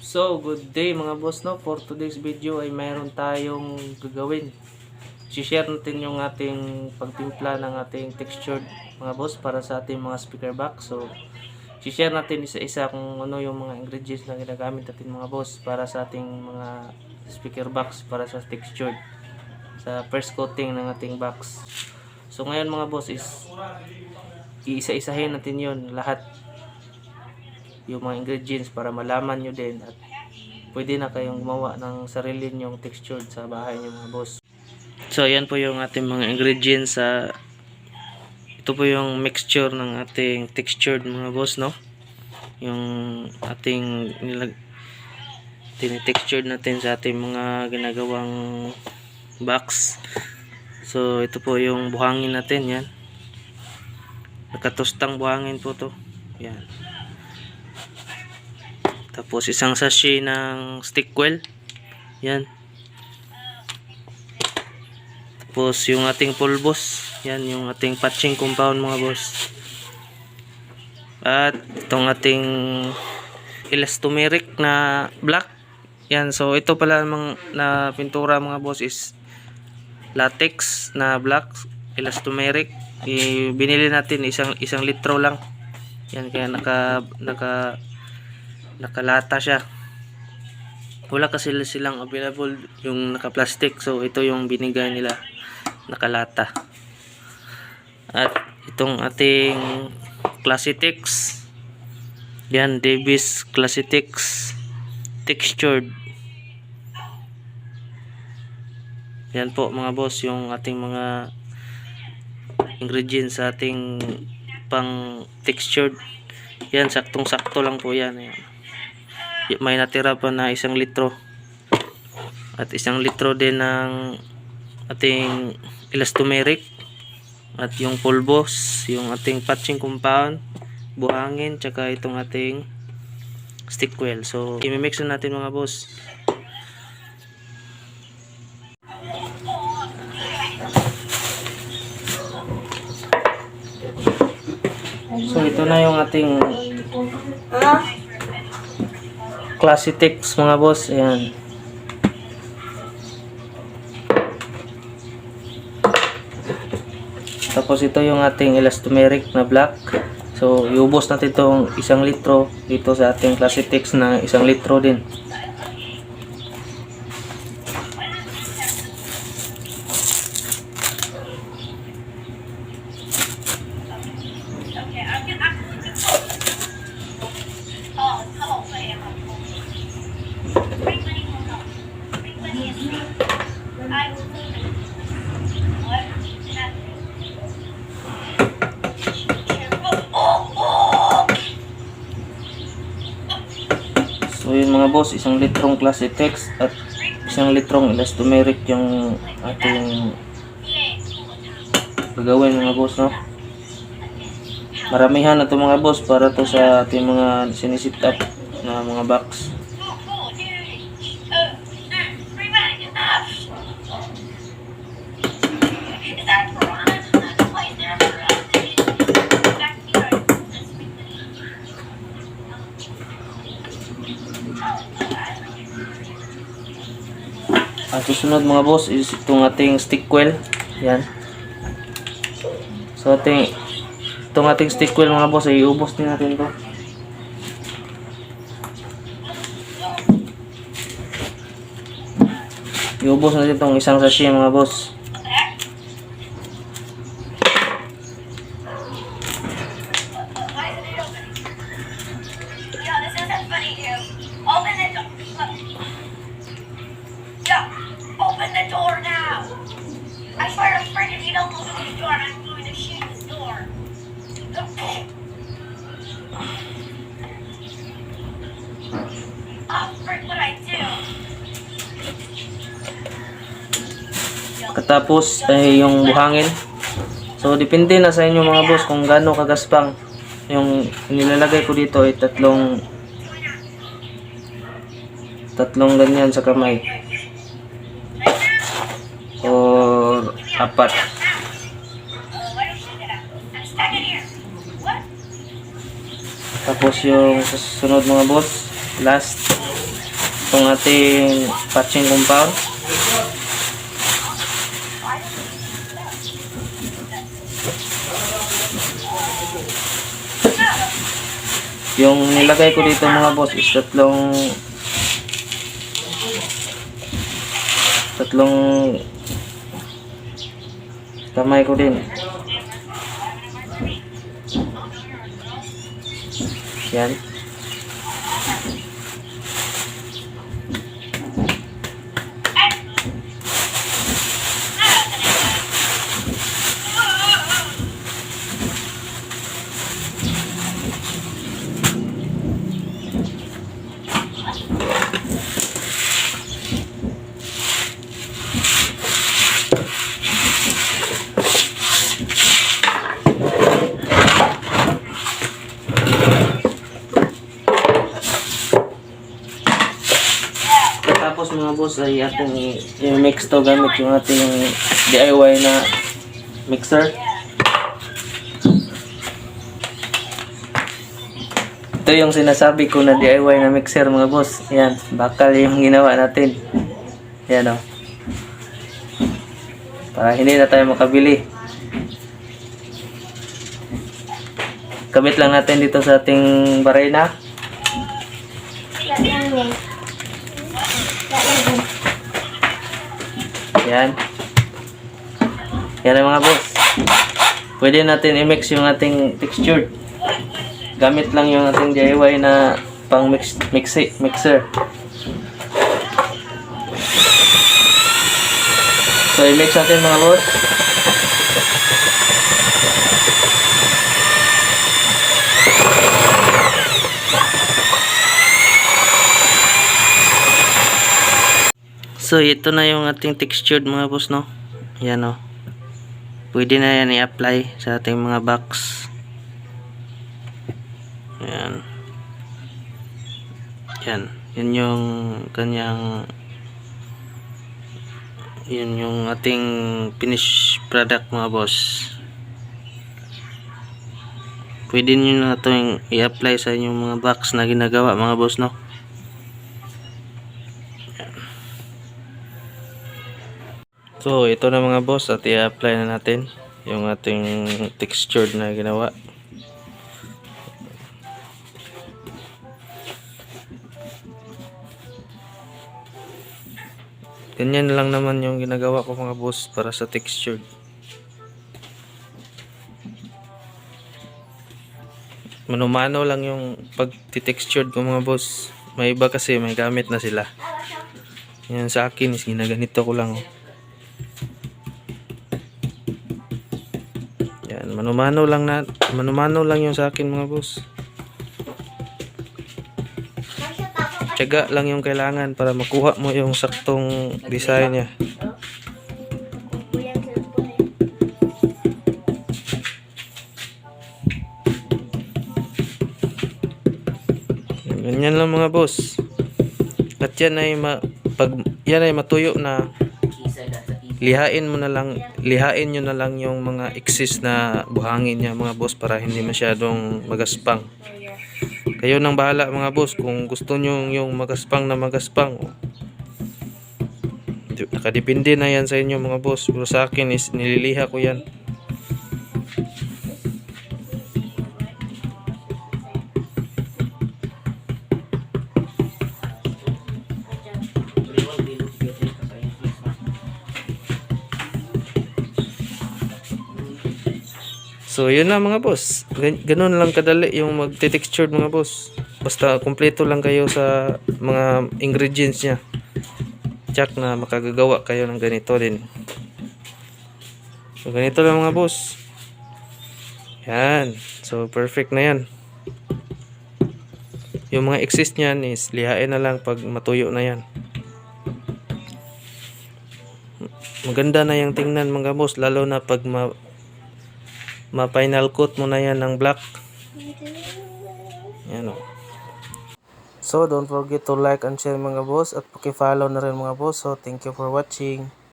So, good day mga boss no. For today's video ay mayroon tayong gagawin. I-share natin yung ating pagtimpla ng ating textured mga boss para sa ating mga speaker box. So, i-share natin isa-isa kung ano yung mga ingredients na ginagamit natin mga boss para sa ating mga speaker box para sa textured sa first coating ng ating box. So, ngayon mga boss is iisa-isahin natin yon lahat yung mga ingredients para malaman nyo din at pwede na kayong gumawa ng sarili nyong textured sa bahay nyo mga boss. So ayan po yung ating mga ingredients sa ito po yung mixture ng ating textured mga boss no. Yung ating nilag tinitextured natin sa ating mga ginagawang box. So ito po yung buhangin natin yan. Nakatostang buhangin po to. Yan. Tapos isang sachet ng stick well. Yan. Tapos yung ating pulbos. Yan yung ating patching compound mga boss. At itong ating elastomeric na black. Yan. So ito pala mga na pintura mga boss is latex na black elastomeric. I, binili natin isang isang litro lang. Yan kaya naka naka nakalata siya. Wala kasi silang available yung naka-plastic. So ito yung binigay nila. Nakalata. At itong ating Classitex yan Davis Classitex textured. Yan po mga boss yung ating mga ingredients sa ating pang textured yan saktong sakto lang po yan. Ayan may natira pa na isang litro. At isang litro din ng ating elastomeric. At yung pulbos yung ating patching compound buhangin tsaka itong ating stick well so imimix na natin mga boss. So ito na yung ating Classitex mga boss. Ayan. Tapos ito yung ating elastomeric na black. So, iubos natin itong isang litro dito sa ating Classitex na isang litro din. So yun mga boss, isang litrong Classitex at isang litrong elastomeric yung ating gagawin mga boss no. Maramihan na to mga boss para to sa ating mga sinisit up na mga box. Ang susunod mga boss is itong ating stick well. Yan. So ating itong ating stick well mga boss ay iubos din natin to. Iubos natin itong isang sachet mga boss. Door now. I swear to frick, if you don't open this door, I'm going to shoot this door. Oh, frick, what I do? Katapos ay yung buhangin. So depende na sa inyo mga boss kung gaano kagaspang. Yung nilalagay ko dito ay tatlong tatlong ganyan sa kamay. Or apat. Oh, why don't you get up? I'm stuck in here. What? Tapos yung susunod mga boss last itong ating patching compound. Yung nilagay ko dito mga boss is tatlong tatlong kamay ko din. Yan. Tapos mga boss ay ating i- i-mix to gamit yung ating DIY na mixer. Ito yung sinasabi ko na DIY na mixer mga boss. Yan, bakal yung ginawa natin. Yan o. Para hindi na tayo makabili. Kabit lang natin dito sa ating barena. Yan. Yan mga boss. Pwede natin i-mix yung ating textured. Gamit lang yung ating DIY na pang mix, mixi, mixer. So i-mix natin mga boss. So ito na yung ating textured mga boss no. Yan o. Pwede na yan i-apply sa ating mga box. Yan. Yan. Yan yung kanyang yun yung ating finished product mga boss. Pwede nyo na ito i-apply sa inyong mga box na ginagawa mga boss no. So, ito na mga boss at i-apply na natin yung ating textured na ginawa. Ganyan lang naman yung ginagawa ko mga boss para sa textured. Manumano lang yung pag-textured ko mga boss. May iba kasi may gamit na sila. Yan sa akin is ginaganito ko lang. Oh. Yan, manumano lang na, manumano lang yung sa akin mga boss. Tiyaga lang yung kailangan para makuha mo yung saktong design niya. Ganyan lang mga boss. At yan ay ma, pag yan ay matuyo na lihain mo na lang lihain nyo na lang yung mga excess na buhangin niya mga boss para hindi masyadong magaspang. Kayo nang bahala mga boss kung gusto nyo yung magaspang na magaspang. Oh. Nakadepende na yan sa inyo mga boss. Pero sa akin is nililiha ko yan So, yun na mga boss. Gan- Ganun lang kadali yung magte-textured mga boss. Basta kumpleto lang kayo sa mga ingredients niya. Check na makagagawa kayo ng ganito din. So, ganito lang mga boss. Yan. So, perfect na yan. Yung mga excess niyan is lihain na lang pag matuyo na yan. Maganda na yung tingnan mga boss. Lalo na pag ma ma-final coat mo na yan ng black. Yan o. So, don't forget to like and share mga boss at paki-follow na rin mga boss. So, thank you for watching.